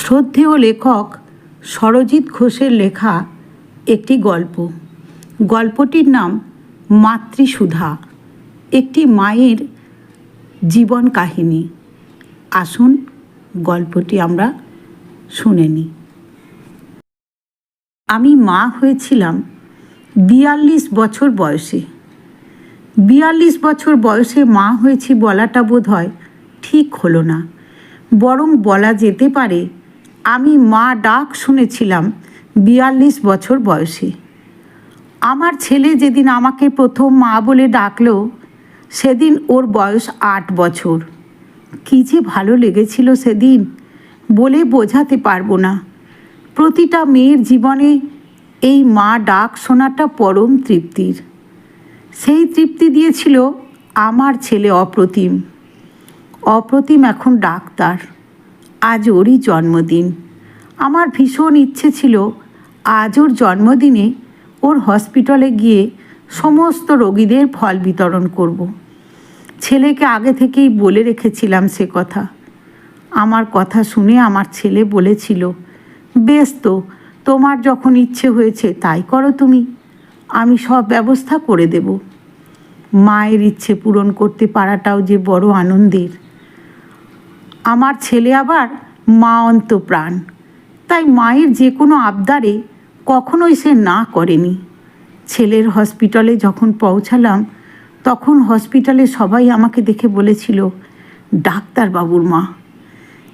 শ্রদ্ধেয় লেখক সরজিৎ ঘোষের লেখা একটি গল্প। গল্পটির নাম মাতৃসুধা, একটি মায়ের জীবন কাহিনী। আসুন গল্পটি আমরা শুনে নিই। আমি মা হয়েছিলাম বিয়াল্লিশ বছর বয়সে। বিয়াল্লিশ বছর বয়সে মা হয়েছি বলাটা বোধ হয় ঠিক হলো না, বরং বলা যেতে পারে আমি মা ডাক শুনেছিলাম, বিয়াল্লিশ বছর বয়সে। আমার ছেলে যেদিন আমাকে প্রথম মা বলে ডাকলো, সেদিন ওর বয়স আট বছর। কী যে ভালো লেগেছিল সেদিন, বলে বোঝাতে পারব না। প্রতিটা মেয়ের জীবনে এই মা ডাক শোনাটা পরম তৃপ্তির। সেই তৃপ্তি দিয়েছিল আমার ছেলে অপ্রতিম। অপ্রতিম এখন ডাক্তার। আজ ওরই জন্মদিন। আমার ভীষণ ইচ্ছে ছিল আজ ওর জন্মদিনে ওর হসপিটালে গিয়ে সমস্ত রোগীদের ফল বিতরণ করব। ছেলেকে আগে থেকেই বলে রেখেছিলাম সে কথা। আমার কথা শুনে আমার ছেলে বলেছিল, বেশ তো, তোমার যখন ইচ্ছে হয়েছে তাই করো তুমি। আমি সব ব্যবস্থা করে দেব। মায়ের ইচ্ছে পূরণ করতে পারাটাও যে বড় আনন্দের। আমার ছেলে আবার মা অন্ত প্রাণ। তাই মায়ের যে কোনো আবদারে কখনোই সে না করেনি। ছেলের হসপিটালে যখন পৌঁছালাম, তখন হসপিটালে সবাই আমাকে দেখে বলেছিল, ডাক্তারবাবুর মা।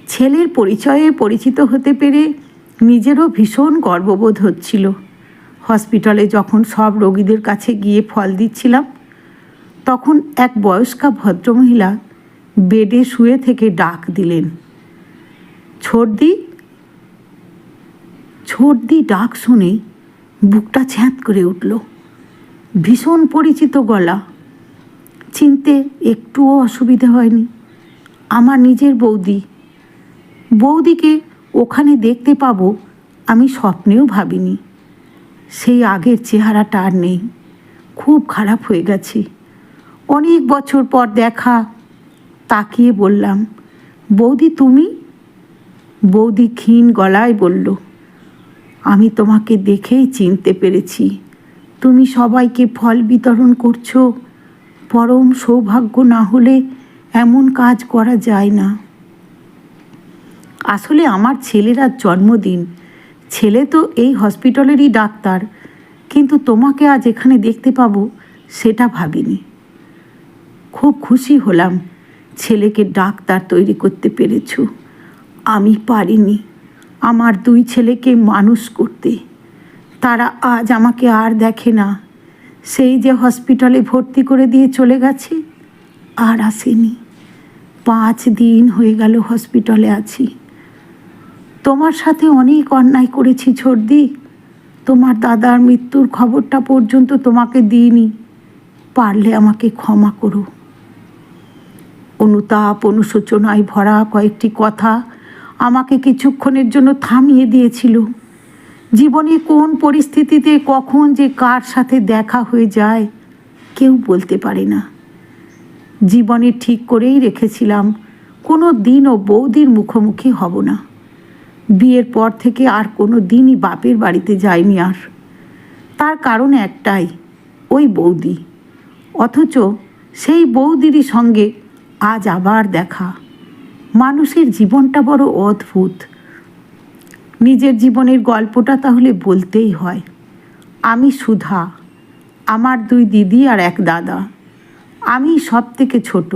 ছেলের পরিচয়ে পরিচিত হতে পেরে নিজেরও ভীষণ গর্ববোধ হচ্ছিল। হসপিটালে যখন সব রোগীদের কাছে গিয়ে ফল দিচ্ছিলাম, তখন এক বয়স্কা ভদ্রমহিলা বেডে শুয়ে থেকে ডাক দিলেন ছোটদি ছোটদি ডাক শুনে বুকটা ছ্যাঁত করে উঠল ভীষণ পরিচিত গলা চিনতে একটুও অসুবিধে হয়নি আমার নিজের বৌদি বৌদিকে ওখানে দেখতে পাবো আমি স্বপ্নেও ভাবিনি। সেই আগের চেহারাটা আর নেই, খুব খারাপ হয়ে গেছে। অনেক বছর পর দেখা, তাকিয়ে বললাম, বৌদি, তুমি বৌদি ক্ষীণ গলায় বলল, আমি তোমাকে দেখেই চিনতে পেরেছি। তুমি সবাইকে ফল বিতরণ করছ। পরম সৌভাগ্য না হলে এমন কাজ করা যায় না। আসলে আমার ছেলের জন্মদিন। ছেলে তো এই হসপিটালেরই ডাক্তার, কিন্তু তোমাকে আজ এখানে দেখতে পাবো সেটা ভাবিনি। খুব খুশি হলাম, ছেলেকে ডাক্তার তৈরি করতে পেরেছ। আমি পারিনি। আমার দুই ছেলেকে মানুষ করতে। তারা আজ আমাকে আর দেখে না। সেই যে হসপিটালে ভর্তি করে দিয়ে চলে গেছে, আর আসেনি। পাঁচ দিন হয়ে গেল হসপিটালে আছি। তোমার সাথে অনেক অন্যায় করেছি, ছোটদি। তোমার দাদার মৃত্যুর খবরটা পর্যন্ত তোমাকে দিইনি। পারলে আমাকে ক্ষমা করো। অনুতাপ, অনুশোচনায় ভরা কয়েকটি কথা আমাকে কিছুক্ষণের জন্য থামিয়ে দিয়েছিল। জীবনে কোন পরিস্থিতিতে কখন যে কার সাথে দেখা হয়ে যায়, কেউ বলতে পারে না। জীবনে ঠিক করেই রেখেছিলাম, কোনো দিনও বৌদির মুখোমুখি হব না। বিয়ের পর থেকে আর কোনো দিনই বাপের বাড়িতে যাইনি আর। তার কারণ একটাই, ওই বৌদি। অথচ সেই বৌদিরই সঙ্গে আজ আবার দেখা। মানুষের জীবনটা বড় অদ্ভুত। নিজের জীবনের গল্পটা তাহলে বলতেই হয়, আমি সুধা, আমার দুই দিদি আর এক দাদা। আমি সব থেকে ছোট।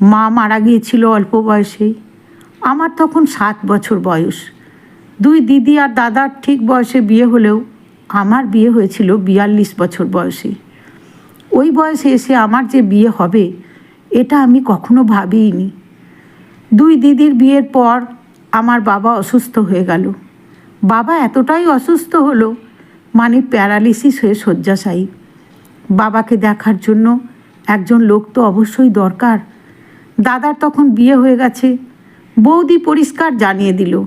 মা মারা গিয়েছিল অল্প বয়সেই। আমার তখন সাত বছর বয়স। দুই দিদি আর দাদার ঠিক বয়সে বিয়ে হলেও আমার বিয়ে হয়েছিল বিয়াল্লিশ বছর বয়সে। ওই বয়সে এসে আমার যে বিয়ে হবে, এটা আমি কখনো ভাবিনি দুই দিদির বিয়ের পর আমার বাবা অসুস্থ হয়ে গেল। বাবা এতটাই অসুস্থ হলো মানে প্যারালিসিস হয়ে শয্যাশায়ী। বাবাকে দেখার জন্য একজন লোক তো অবশ্যই দরকার। দাদার তখন বিয়ে হয়ে গেছে। বৌদি পরিষ্কার জানিয়ে দিল,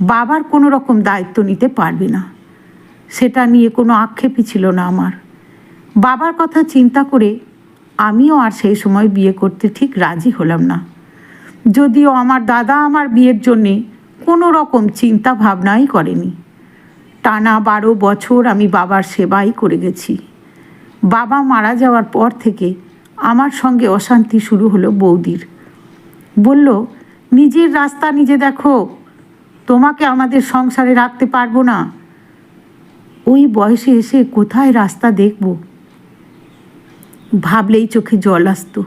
বাবার কোনো রকম দায়িত্ব নিতে পারবে না। সেটা নিয়ে কোনো আক্ষেপই ছিল না আমার। বাবার কথা চিন্তা করে আমিও আর সেই সময় বিয়ে করতে ঠিক রাজি হলাম না। যদিও আমার দাদা আমার বিয়ের জন্যে কোনো রকম চিন্তা ভাবনাই করেনি। টানা বারো বছর আমি বাবার সেবাই করে গেছি। বাবা মারা যাওয়ার পর থেকে আমার সঙ্গে অশান্তি শুরু হলো বৌদির। বলল, নিজের রাস্তা নিজে দেখো, তোমাকে আমাদের সংসারে রাখতে পারব না। ওই বয়সে এসে কোথায় রাস্তা দেখব? ভাবলেই চোখে জল আসতো।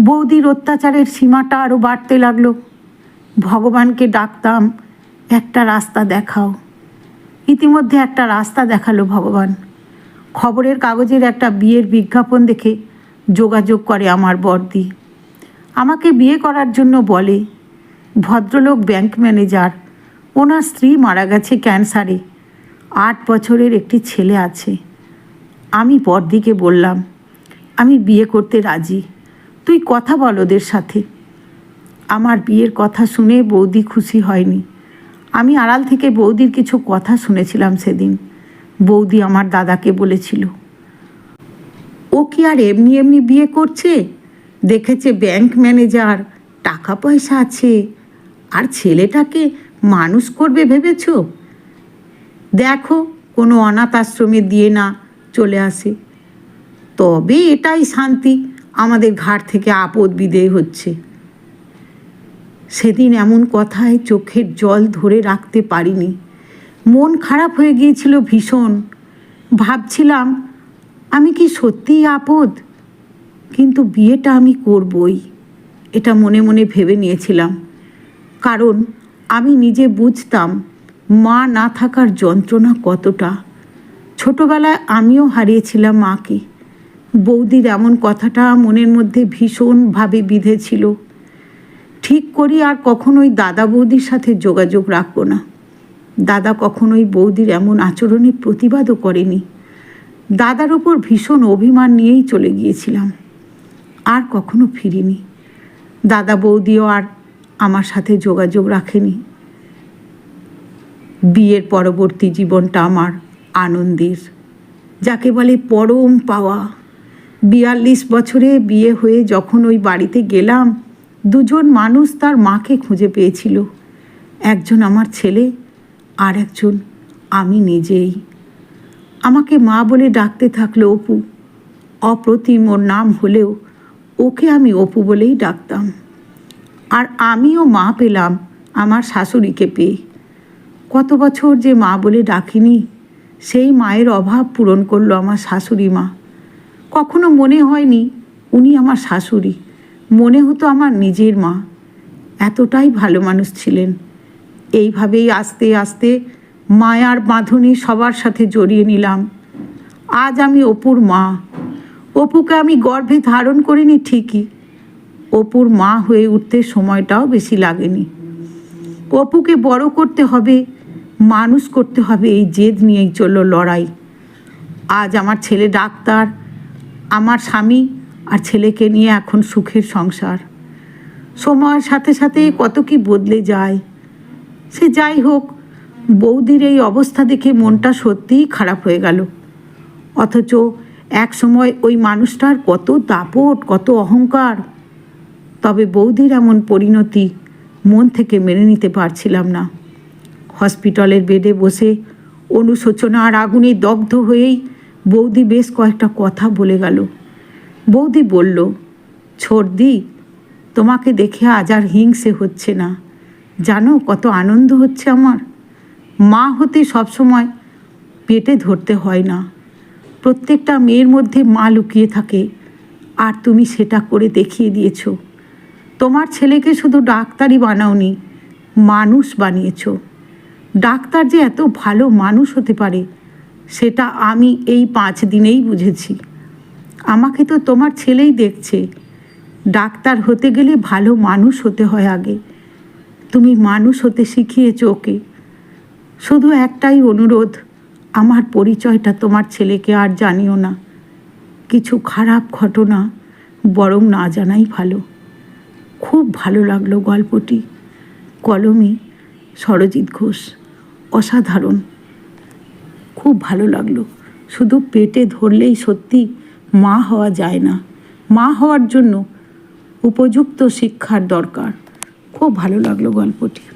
বৌদির অত্যাচারের সীমাটা আরও বাড়তে লাগল। ভগবানকে ডাকতাম, একটা রাস্তা দেখাও। ইতিমধ্যে একটা রাস্তা দেখাল ভগবান। খবরের কাগজের একটা বিয়ের বিজ্ঞাপন দেখে যোগাযোগ করে আমার বর্দি। আমাকে বিয়ে করার জন্য বলে, ভদ্রলোক ব্যাংক ম্যানেজার, ওনার স্ত্রী মারা গেছে ক্যান্সারে। আট বছরের একটি ছেলে আছে। আমি বর্দিকে বললাম, আমি বিয়ে করতে রাজি। তুই কথা বল ওদের সাথে। আমার বিয়ের কথা শুনে বৌদি খুশি হয়নি। আমি আড়াল থেকে বৌদির কিছু কথা শুনেছিলাম সেদিন। বৌদি আমার দাদাকে বলেছিল, ও কি আর এমনি এমনি বিয়ে করছে? দেখেছে ব্যাংক ম্যানেজার, টাকা পয়সা আছে। আর ছেলেটাকে মানুষ করবে ভেবেছ? দেখো, কোনো অনাথ আশ্রমে দিয়ে না চলে আসে। তবে এটাই শান্তি। আমাদের ঘাট থেকে আপদ বিদেয় হচ্ছে। সেদিন এমন কথায় চোখের জল ধরে রাখতে পারিনি। মন খারাপ হয়ে গিয়েছিল ভীষণ। ভাবছিলাম, আমি কি সত্যিই আপদ? কিন্তু বিয়েটা আমি করবই, এটা মনে মনে ভেবে নিয়েছিলাম। কারণ আমি নিজে বুঝতাম, মা না থাকার যন্ত্রণা কতটা। ছোটবেলায় আমিও হারিয়েছিলাম মাকে। বৌদির এমন কথাটা মনের মধ্যে ভীষণভাবে বিঁধেছিল। ঠিক করি আর কখনোই দাদা বৌদির সাথে যোগাযোগ রাখব না। দাদা কখনোই বৌদির এমন আচরণে প্রতিবাদও করেনি। দাদার ওপর ভীষণ অভিমান নিয়েই চলে গিয়েছিলাম। আর কখনো ফিরিনি। দাদা বৌদিও আর আমার সাথে যোগাযোগ রাখেনি। বিয়ের পরবর্তী জীবনটা আমার আনন্দের, যাকে বলে পরম পাওয়া। বিয়াল্লিশ বছরে বিয়ে হয়ে যখন ওই বাড়িতে গেলাম, দুজন মানুষ তার মাকে খুঁজে পেয়েছিল। একজন আমার ছেলে, আর একজন আমি নিজেই। আমাকে মা বলে ডাকতে থাকল অপু। অপ্রতিম ওর নাম হলেও ওকে আমি অপু বলেই ডাকতাম। আর আমিও মা পেলাম আমার শাশুড়িকে পেয়ে। কত বছর যে মা বলে ডাকিনি, সেই মায়ের অভাব পূরণ করল আমার শাশুড়ি মা। কখনো মনে হয়নি উনি আমার শাশুড়ি। মনে হতো আমার নিজের মা। এতটাই ভালো মানুষ ছিলেন। এইভাবেই আস্তে আস্তে মায়ার বাঁধনে সবার সাথে জড়িয়ে নিলাম। আজ আমি অপুর মা। অপুকে আমি গর্ভে ধারণ করিনি ঠিকই। অপুর মা হয়ে উঠতে সময়টাও বেশি লাগেনি। অপুকে বড় করতে হবে, মানুষ করতে হবে এই জেদ নিয়েই চলল লড়াই। আজ আমার ছেলে ডাক্তার আমার স্বামী আর ছেলেকে নিয়ে এখন সুখের সংসার। সময়ের সাথে সাথে কত কি বদলে যায়। সে যাই হোক, বৌদির এই অবস্থা দেখে মনটা সত্যিই খারাপ হয়ে গেল। অথচ এক সময় ওই মানুষটার কত দাপট, কত অহংকার। তবে বৌদির এমন পরিণতি মন থেকে মেনে নিতে পারছিলাম না। হসপিটালের বেডে বসে অনুশোচনা আর আগুনে দগ্ধ হয়েই বৌদি বেশ কয়েকটা কথা বলে গেল। বৌদি বলল, ছোটদি, তোমাকে দেখে আজ আর হিংসে হচ্ছে না। জানো কত আনন্দ হচ্ছে আমার? মা হতে সবসময় পেটে ধরতে হয় না। প্রত্যেকটা মেয়ের মধ্যে মা লুকিয়ে থাকে, আর তুমি সেটা করে দেখিয়ে দিয়েছ। তোমার ছেলেকে শুধু ডাক্তারই বানাওনি, মানুষ বানিয়েছো। ডাক্তার যে এত ভালো মানুষ হতে পারে সেটা আমি এই পাঁচ দিনেই বুঝেছি। আমাকে তো তোমার ছেলেই দেখছে। ডাক্তার হতে গেলে ভালো মানুষ হতে হয় আগে। তুমি মানুষ হতে শিখিয়েছ ওকে। শুধু একটাই অনুরোধ, আমার পরিচয়টা তোমার ছেলেকে আর জানিও না। কিছু খারাপ ঘটনা বরং না জানাই ভালো। খুব ভালো লাগল গল্পটি। কলমে, সরজিৎ ঘোষ, অসাধারণ। খুব ভালো লাগল। শুধু পেটে ধরলেই সত্যি মা হওয়া যায় না। মা হওয়ার জন্য উপযুক্ত শিক্ষার দরকার। খুব ভালো লাগল গল্পটি।